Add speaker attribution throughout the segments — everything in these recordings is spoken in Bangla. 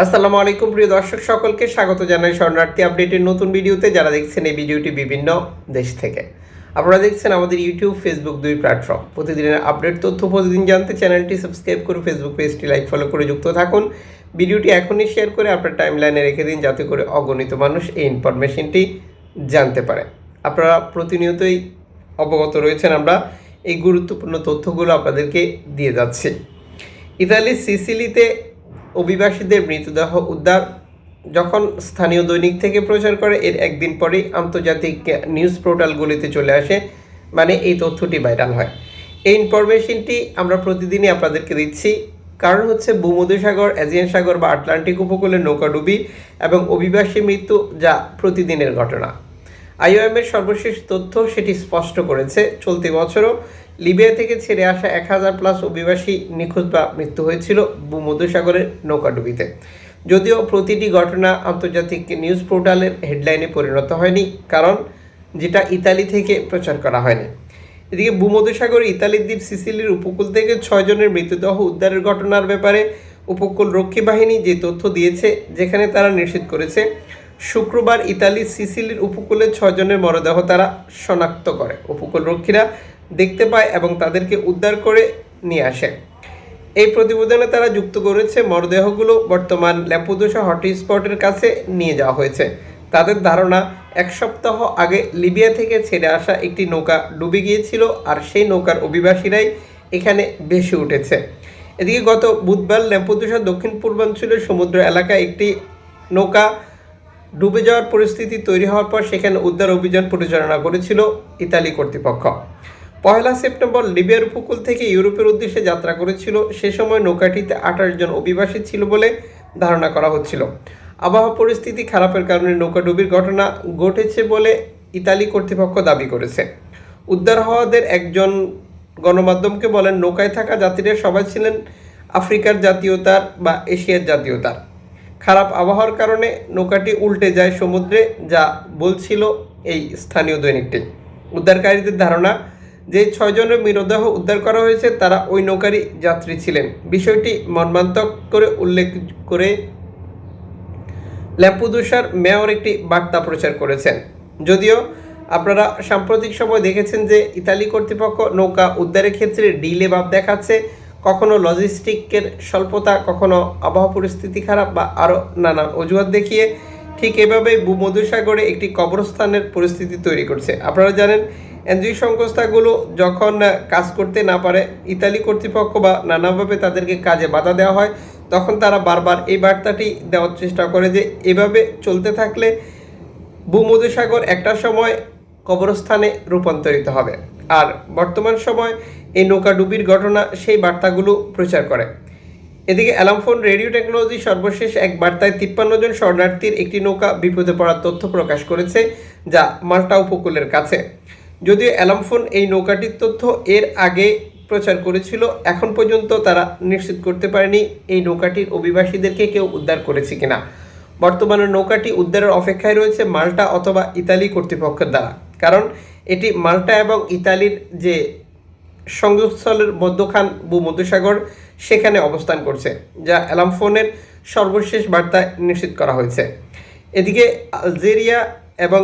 Speaker 1: আসসালামু আলাইকুম, প্রিয় দর্শক সকলকে স্বাগত জানাই শরণার্থী আপডেটের নতুন ভিডিওতে। যারা দেখছেন এই ভিডিওটি বিভিন্ন দেশ থেকে। আপনারা দেখছেন আমাদের ইউটিউব, ফেসবুক দুই প্ল্যাটফর্ম। প্রতিদিনের আপডেট, তথ্য, প্রতিদিন জানতে চ্যানেলটি সাবস্ক্রাইব করে ফেসবুক পেজটি লাইক, ফলো করে যুক্ত থাকুন। ভিডিওটি এখনই শেয়ার করে আপনার টাইম লাইনে রেখে দিন, যাতে করে অগণিত মানুষ এই ইনফরমেশনটি জানতে পারে। আপনারা প্রতিনিয়তই অবগত রয়েছেন আমরা এই গুরুত্বপূর্ণ তথ্যগুলো আপনাদেরকে দিয়ে যাচ্ছি। ইতালির সিসিলিতে অভিবাসীদের মৃতদেহ উদ্ধার যখন স্থানীয় দৈনিক থেকে প্রচার করে, এর একদিন পরেই আন্তর্জাতিক নিউজ পোর্টালগুলিতে চলে আসে মানে এই তথ্যটি ভাইরাল হয়। এই ইনফরমেশনটি আমরা প্রতিদিনই আপনাদেরকে দিচ্ছি। কারণ হচ্ছে ভূমধ্যসাগর এজিয়ান সাগর বা আটলান্টিক উপকূলে নৌকাডুবি এবং অভিবাসী মৃত্যু যা প্রতিদিনের ঘটনা। আইওএমের সর্বশেষ তথ্য সেটি স্পষ্ট করেছে, চলতি বছরও লিবিয়া থেকে ছেড়ে আসা এক হাজার প্লাস অভিবাসী নিখোঁজ বা মৃত্যু হয়েছিল ভূমধ্যসাগরের নৌকাডুবিতে। যদিও প্রতিটি ঘটনা আন্তর্জাতিক নিউজ পোর্টালের হেডলাইনে পরিণত হয়নি, কারণ যেটা ইতালি থেকে প্রচার করা হয়নি। এদিকে ভূমধ্যসাগরে ইতালির দ্বীপ সিসিলির উপকূল থেকে ছয়জনের মৃতদেহ উদ্ধারের ঘটনার ব্যাপারে উপকূল রক্ষী বাহিনী যে তথ্য দিয়েছে, যেখানে তারা নিশ্চিত করেছে, শুক্রবার ইতালির সিসিলির উপকূলে ছয়জনের মরদেহ তারা শনাক্ত করে। উপকূল রক্ষীরা দেখতে পায় এবং তাদেরকে উদ্ধার করে নিয়ে আসে। এই প্রতিবেদনে তারা যুক্ত করেছে, মরদেহগুলো বর্তমান ল্যাম্পুদোসা হটস্পটের কাছে নিয়ে যাওয়া হয়েছে। তাদের ধারণা, এক সপ্তাহ আগে লিবিয়া থেকে ছেড়ে আসা একটি নৌকা ডুবে গিয়েছিল আর সেই নৌকার অভিবাসীরাই এখানে ভেসে উঠেছে। এদিকে গত বুধবার ল্যাম্পুদোসা দক্ষিণ পূর্বাঞ্চলের সমুদ্র এলাকায় একটি নৌকা ডুবে যাওয়ার পরিস্থিতি তৈরি হওয়ার পর সেখানে উদ্ধার অভিযান পরিচালনা করেছিল ইতালি কর্তৃপক্ষ। পয়লা সেপ্টেম্বর লিবিয়ার উপকূল থেকে ইউরোপের উদ্দেশ্যে যাত্রা করেছিল। সে সময় নৌকাটিতে আঠাশ জন অভিবাসী ছিল বলে ধারণা করা হচ্ছিল। আবহাওয়া পরিস্থিতি খারাপের কারণে নৌকাডুবির ঘটনা ঘটেছে বলে ইতালি কর্তৃপক্ষ দাবি করেছে। উদ্ধার হওয়াদের একজন গণমাধ্যমকে বলেন, নৌকায় থাকা যাত্রীরা সবাই ছিলেন আফ্রিকার জাতীয়তার বা এশিয়ার জাতীয়তার। খারাপ আবহাওয়ার কারণে নৌকাটি উল্টে যায় সমুদ্রে, যা বলছিল এই স্থানীয় দৈনিকটি। উদ্ধারকারীদের ধারণা যে ছয়জনের মৃতদেহ উদ্ধার করা হয়েছে, তারা ওই নৌকারই যাত্রী ছিলেন। বিষয়টি মর্মান্তক করে উল্লেখ করে ল্যাম্পুদুসার মেয়র একটি বার্তা প্রচার করেছেন। যদিও আপনারা সাম্প্রতিক সময় দেখেছেন যে ইতালি কর্তৃপক্ষ নৌকা উদ্ধারের ক্ষেত্রে ডিলে ভাব দেখাচ্ছে, কখনো লজিস্টিকের স্বল্পতা, কখনো আবহাওয়া পরিস্থিতি খারাপ বা আরও নানা অজুহাত দেখিয়ে ঠিক এভাবে ভূমধুসাগরে একটি কবরস্থানের পরিস্থিতি তৈরি করছে। আপনারা জানেন এনজিও সংস্থাগুলো যখন কাজ করতে না পারে, ইতালি কর্তৃপক্ষ বা নানাভাবে তাদেরকে কাজে বাধা দেওয়া হয়, তখন তারা বারবার এই বার্তাটি দেওয়ার চেষ্টা করে যে এভাবে চলতে থাকলে ভূমধ্যসাগর একটা সময় কবরস্থানে রূপান্তরিত হবে। আর বর্তমান সময় এই নৌকাডুবির ঘটনা সেই বার্তাগুলো প্রচার করে। এদিকে অ্যালামফোন রেডিও টেকনোলজি সর্বশেষ এক বার্তায় তিপ্পান্ন জন শরণার্থীর একটি নৌকা বিপদে পড়ার তথ্য প্রকাশ করেছে, যা মাল্টা উপকূলের কাছে। যদিও অ্যালামফোন এই নৌকাটির তথ্য এর আগে প্রচার করেছিল, এখন পর্যন্ত তারা নিশ্চিত করতে পারেনি এই নৌকাটির অভিবাসীদেরকে কেউ উদ্ধার করেছে কিনা। বর্তমানে নৌকাটি উদ্ধারের অপেক্ষায় রয়েছে মাল্টা অথবা ইতালি কর্তৃপক্ষের দ্বারা, কারণ এটি মাল্টা এবং ইতালির যে সংযোগস্থলের মধ্যখান ভূমধ্যসাগর সেখানে অবস্থান করছে, যা অ্যালামফোনের সর্বশেষ বার্তায় নিশ্চিত করা হয়েছে। এদিকে আলজেরিয়া এবং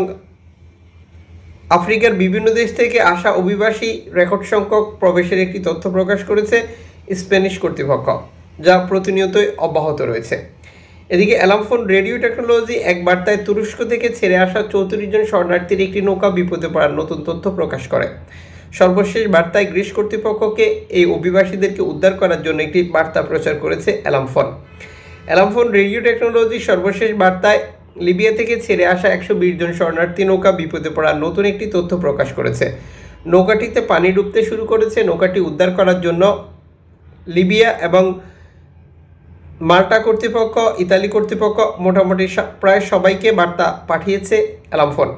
Speaker 1: আফ্রিকার বিভিন্ন দেশ থেকে আসা অভিবাসী রেকর্ড সংখ্যক প্রবেশের একটি তথ্য প্রকাশ করেছে স্প্যানিশ কর্তৃপক্ষ, যা প্রতিনিয়তই অব্যাহত রয়েছে। এদিকে অ্যালামফোন রেডিও টেকনোলজি এক বার্তায় তুরস্ক থেকে ছেড়ে আসা চৌত্রিশ জন শরণার্থীর একটি নৌকা বিপদে পড়ার নতুন তথ্য প্রকাশ করে। সর্বশেষ বার্তায় গ্রিস কর্তৃপক্ষকে এই অভিবাসীদেরকে উদ্ধার করার জন্য একটি বার্তা প্রচার করেছে অ্যালামফোন অ্যালামফোন রেডিও টেকনোলজি সর্বশেষ বার্তায় লিবিয়া থেকে ছেড়ে আসা একশো বিশ জন শরণার্থী নৌকা বিপদে পড়ার নতুন একটি তথ্য প্রকাশ করেছে। নৌকাটিতে পানি ডুবতে শুরু করেছে। নৌকাটি উদ্ধার করার জন্য লিবিয়া এবং মাল্টা কর্তৃপক্ষ, ইতালি কর্তৃপক্ষ মোটামুটি প্রায় সবাইকে বার্তা পাঠিয়েছে অ্যালামফোন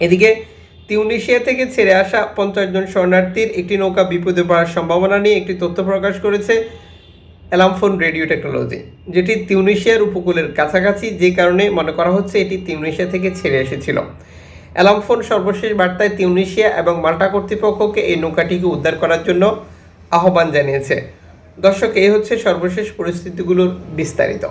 Speaker 1: এদিকে তিউনিশিয়া থেকে ছেড়ে আসা পঞ্চাশ জন শরণার্থীর একটি নৌকা বিপদে পড়ার সম্ভাবনা নিয়ে একটি তথ্য প্রকাশ করেছে অ্যালামফোন রেডিও টেকনোলজি, যেটি তিউনিশিয়ার উপকূলের কাছাকাছি যে কারণে মনে করা হচ্ছে এটি তিউনিশিয়া থেকে ছেড়ে এসেছিল। অ্যালামফোন সর্বশেষ বার্তায় তিউনিশিয়া এবং মাল্টা কর্তৃপক্ষকে এই নৌকাটিকে উদ্ধার করার জন্য আহ্বান জানিয়েছে। দর্শক, এই হচ্ছে সর্বশেষ পরিস্থিতিগুলোর বিস্তারিত।